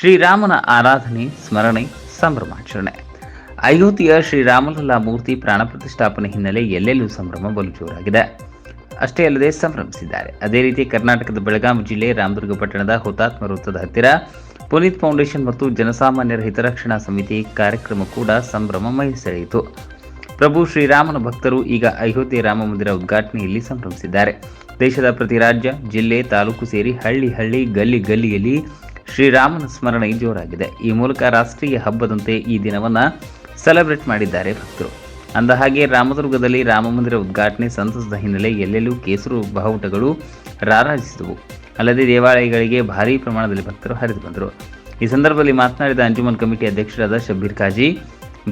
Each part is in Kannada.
ಶ್ರೀರಾಮನ ಆರಾಧನೆ, ಸ್ಮರಣೆ, ಸಂಭ್ರಮಾಚರಣೆ. ಅಯೋಧ್ಯೆಯ ಶ್ರೀರಾಮಲಲ್ಲಾ ಮೂರ್ತಿ ಪ್ರಾಣ ಪ್ರತಿಷ್ಠಾಪನೆ ಹಿನ್ನೆಲೆ ಎಲ್ಲೆಲ್ಲೂ ಸಂಭ್ರಮ ಬಲು ಜೋರಾಗಿದೆ ಅಷ್ಟೇ ಅಲ್ಲದೆ ಸಂಭ್ರಮಿಸಿದ್ದಾರೆ. ಅದೇ ರೀತಿ ಕರ್ನಾಟಕದ ಬೆಳಗಾವಿ ಜಿಲ್ಲೆ ರಾಮದುರ್ಗ ಪಟ್ಟಣದ ಹುತಾತ್ಮ ವೃತ್ತದ ಹತ್ತಿರ ಪುನೀತ್ ಫೌಂಡೇಶನ್ ಮತ್ತು ಜನಸಾಮಾನ್ಯರ ಹಿತರಕ್ಷಣಾ ಸಮಿತಿ ಕಾರ್ಯಕ್ರಮ ಕೂಡ ಸಂಭ್ರಮ ಮೈ ಸೆಳೆಯಿತು. ಪ್ರಭು ಶ್ರೀರಾಮನ ಭಕ್ತರು ಈಗ ಅಯೋಧ್ಯೆ ರಾಮ ಮಂದಿರ ಉದ್ಘಾಟನೆಯಲ್ಲಿ ಸಂಭ್ರಮಿಸಿದ್ದಾರೆ. ದೇಶದ ಪ್ರತಿ ರಾಜ್ಯ, ಜಿಲ್ಲೆ, ತಾಲೂಕು ಸೇರಿ ಹಳ್ಳಿ ಹಳ್ಳಿ, ಗಲ್ಲಿ ಗಲ್ಲಿಯಲ್ಲಿ ಶ್ರೀರಾಮನ ಸ್ಮರಣೆ ಜೋರಾಗಿದೆ. ಈ ಮೂಲಕ ರಾಷ್ಟ್ರೀಯ ಹಬ್ಬದಂತೆ ಈ ದಿನವನ್ನು ಸೆಲೆಬ್ರೇಟ್ ಮಾಡಿದ್ದಾರೆ ಭಕ್ತರು. ಅಂದಹಾಗೆ ರಾಮದುರ್ಗದಲ್ಲಿ ರಾಮ ಮಂದಿರ ಉದ್ಘಾಟನೆ ಸಂತಸದ ಹಿನ್ನೆಲೆ ಎಲ್ಲೆಲ್ಲೂ ಕೇಸರು ಬಾವುಟಗಳು ರಾರಾಜಿಸಿದವು. ಅಲ್ಲದೆ ದೇವಾಲಯಗಳಿಗೆ ಭಾರೀ ಪ್ರಮಾಣದಲ್ಲಿ ಭಕ್ತರು ಹರಿದು ಬಂದರು. ಈ ಸಂದರ್ಭದಲ್ಲಿ ಮಾತನಾಡಿದ ಅಂಜುಮನ್ ಕಮಿಟಿ ಅಧ್ಯಕ್ಷರಾದ ಶಬ್ಬೀರ್ ಖಾಜಿ,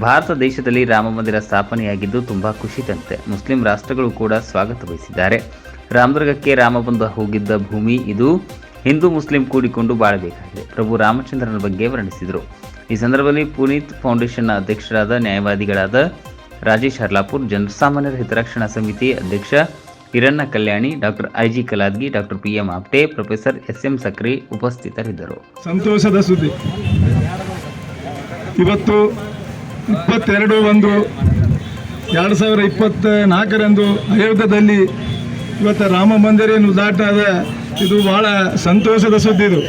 ಭಾರತ ದೇಶದಲ್ಲಿ ರಾಮ ಮಂದಿರ ಸ್ಥಾಪನೆಯಾಗಿದ್ದು ತುಂಬಾ ಖುಷಿ ತಂತೆ ಮುಸ್ಲಿಂ ರಾಷ್ಟ್ರಗಳು ಕೂಡ ಸ್ವಾಗತ ಬಯಸಿದ್ದಾರೆ ರಾಮದುರ್ಗಕ್ಕೆ ರಾಮ ಬಂದು ಹೋಗಿದ್ದ ಭೂಮಿ ಇದು ಹಿಂದೂ ಮುಸ್ಲಿಂ ಕೂಡಿಕೊಂಡು ಬಾಳಬೇಕಾಗಿದೆ. ಪ್ರಭು ರಾಮಚಂದ್ರನ ಬಗ್ಗೆ ವರ್ಣಿಸಿದರು. ಈ ಸಂದರ್ಭದಲ್ಲಿ ಪುನೀತ್ ಫೌಂಡೇಶನ್ನ ಅಧ್ಯಕ್ಷರಾದ, ನ್ಯಾಯವಾದಿಗಳಾದ ರಾಜೇಶ್ ಹರ್ಲಾಪುರ್ ಜನಸಾಮಾನ್ಯರ ಹಿತರಕ್ಷಣಾ ಸಮಿತಿ ಅಧ್ಯಕ್ಷ Hiranna Kalyani, doctor IG Kaladgi, doctor P M Apte, professor S M Sakri ಉಪಸ್ಥಿತರಿದ್ದರು. ಸಂತೋಷದ ಸುದ್ದಿ. ಇವತ್ತು ಇಪ್ಪತ್ತೆರಡು ಒಂದು, ಎರಡು ಸಾವಿರ ಇಪ್ಪತ್ತ ನಾಲ್ಕರಂದು ಅಯೋಧ್ಯದಲ್ಲಿ ಇವತ್ತು ರಾಮ ಮಂದಿರ ಅದ ಇದು ಬಹಳ ಸಂತೋಷದ ಸುದ್ದಿ ಇದು.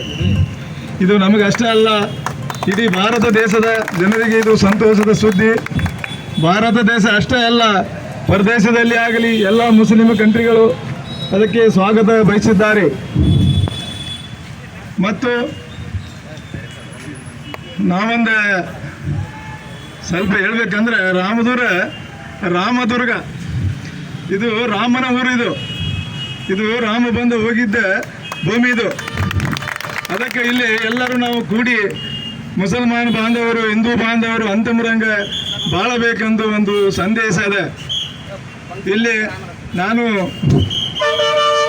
ಇದು ನಮಗೆ ಅಷ್ಟೇ ಅಲ್ಲ, ಇಡೀ ಭಾರತ ದೇಶದ ಜನರಿಗೆ ಇದು ಸಂತೋಷದ ಸುದ್ದಿ. ಭಾರತ ದೇಶ ಅಷ್ಟೇ ಅಲ್ಲ, ಪರದೇಶದಲ್ಲಿ ಆಗಲಿ ಎಲ್ಲ ಮುಸ್ಲಿಂ ಕಂಟ್ರಿಗಳು ಅದಕ್ಕೆ ಸ್ವಾಗತ ಬಯಸಿದ್ದಾರೆ. ಮತ್ತು ನಾವೊಂದು ಸ್ವಲ್ಪ ಹೇಳ್ಬೇಕಂದ್ರೆ ರಾಮದುರ್ಗ ರಾಮದುರ್ಗ. ಇದು ರಾಮನ ಊರು ಇದು. ಇದು ರಾಮ ಬಂದು ಹೋಗಿದ್ದ ಭೂಮಿ ಇದು. ಅದಕ್ಕೆ ಇಲ್ಲಿ ಎಲ್ಲರೂ ನಾವು ಕೂಡಿ ಮುಸಲ್ಮಾನ್ ಬಾಂಧವರು, ಹಿಂದೂ ಬಾಂಧವರು, ಅಂತಮರಂಗ ಬಾಳಬೇಕೆಂದು ಒಂದು ಸಂದೇಶ ಇದೆ. ಇಲ್ಲಿ ನಾನು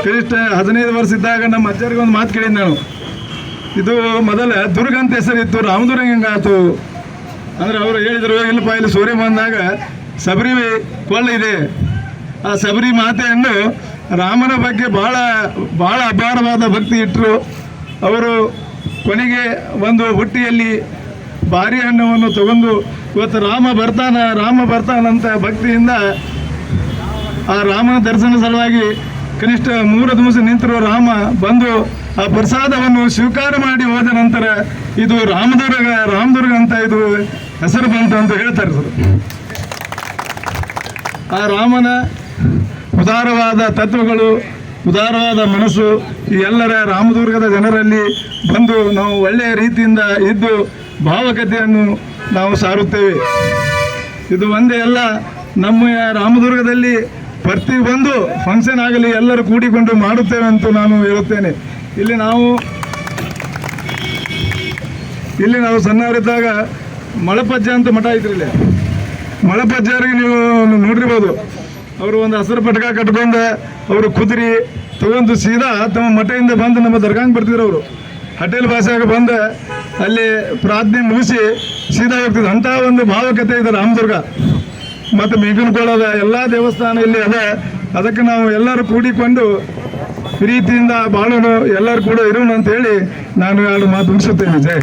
ಕನಿಷ್ಠ ಹದಿನೈದು ವರ್ಷ ಇದ್ದಾಗ ನಮ್ಮ ಅಜ್ಜರಿಗೆ ಒಂದು ಮಾತು ಕೇಳಿದ್ದೆ ನಾನು. ಇದು ಮೊದಲ ದುರ್ಗ ಅಂತ ಹೆಸರಿತ್ತು, ರಾಮದುರ್ಗ ಹೆಂಗಾತು ಅಂದ್ರೆ ಅವರು ಹೇಳಿದರು, ಇಲ್ಲಪ್ಪ, ಇಲ್ಲಿ ಸೂರ್ಯ ಬಂದಾಗ ಸಬರಿ ಕೊಳ್ಳ ಇದೆ. ಆ ಸಬರಿ ಮಾತೆಯನ್ನು ರಾಮನ ಬಗ್ಗೆ ಭಾಳ ಭಾಳ ಅಪಾರವಾದ ಭಕ್ತಿ ಇಟ್ಟರು ಅವರು ಕೊನೆಗೆ ಒಂದು ಹುಟ್ಟಿಯಲ್ಲಿ ಭಾರಿ ಹಣ್ಣವನ್ನು ತಗೊಂಡು ಇವತ್ತು ರಾಮ ಬರ್ತಾನ, ರಾಮ ಬರ್ತಾನಂತ ಭಕ್ತಿಯಿಂದ ಆ ರಾಮನ ದರ್ಶನ ಸಲುವಾಗಿ ಕನಿಷ್ಠ ಮೂರು ದಿವಸ ನಿಂತರು ರಾಮ ಬಂದು ಆ ಪ್ರಸಾದವನ್ನು ಸ್ವೀಕಾರ ಮಾಡಿ ಹೋದ ನಂತರ ಇದು ರಾಮದುರ್ಗ ರಾಮದುರ್ಗ ಅಂತ ಇದು ಹೆಸರು ಬಂತು ಅಂತ ಹೇಳ್ತಾರೆ ಸರ್. ಆ ರಾಮನ ಉದಾರವಾದ ತತ್ವಗಳು, ಉದಾರವಾದ ಮನಸ್ಸು ಈ ಎಲ್ಲರ ರಾಮದುರ್ಗದ ಜನರಲ್ಲಿ ಬಂದು ನಾವು ಒಳ್ಳೆಯ ರೀತಿಯಿಂದ ಇದ್ದು ಭಾವಕತೆಯನ್ನು ನಾವು ಸಾರುತ್ತೇವೆ. ಇದು ಒಂದೇ ಅಲ್ಲ, ನಮ್ಮ ರಾಮದುರ್ಗದಲ್ಲಿ ಪ್ರತಿಯೊಂದು ಫಂಕ್ಷನ್ ಆಗಲಿ ಎಲ್ಲರೂ ಕೂಡಿಕೊಂಡು ಮಾಡುತ್ತೇವೆ ಅಂತ ನಾನು ಹೇಳುತ್ತೇನೆ. ಇಲ್ಲಿ ನಾವು ಇಲ್ಲಿ ನಾವು ಸಣ್ಣವರಿದ್ದಾಗ ಮಳಪಜ್ಜ ಅಂತ ಮಠ ಐತ್ರಿ ಇಲ್ಲಿ ಮಳಪಜ್ಜರಿಗೆ ನೀವು ನೋಡಿರ್ಬೋದು. ಅವರು ಒಂದು ಹಸಿರು ಪಟಕ ಕಟ್ಕೊಂಡು ಅವರು ಕುದುರೆ ತಗೊಂಡು ಸೀದಾ ತಮ್ಮ ಮಠದಿಂದ ಬಂದು ನಮ್ಮ ದರ್ಗಾಂಗ್ ಬರ್ತಿದ್ರು ಅವರು. ಹಟೇಲ್ ಭಾಷೆಯಾಗ ಬಂದು ಅಲ್ಲಿ ಪ್ರಾರ್ಥನೆ ಮುಗಿಸಿ ಸೀದಾ ಹೋಗ್ತಿದ್ರು. ಅಂಥ ಒಂದು ಭಾವಕತೆ ಇದೆ ರಾಮದುರ್ಗ. ಮತ್ತು ಮೇಗನಕೊಳ್ಳದ ಎಲ್ಲ ದೇವಸ್ಥಾನ ಇಲ್ಲಿ ಅದ. ಅದಕ್ಕೆ ನಾವು ಎಲ್ಲರೂ ಕೂಡಿಕೊಂಡು ಪ್ರೀತಿಯಿಂದ ಬಾಳೋಣ, ಎಲ್ಲರೂ ಕೂಡ ಇರೋಣ ಅಂತ ಹೇಳಿ ನಾನು ಎರಡು ಮಾತು ಮುಗಿಸುತ್ತೇನೆ. ಜೈ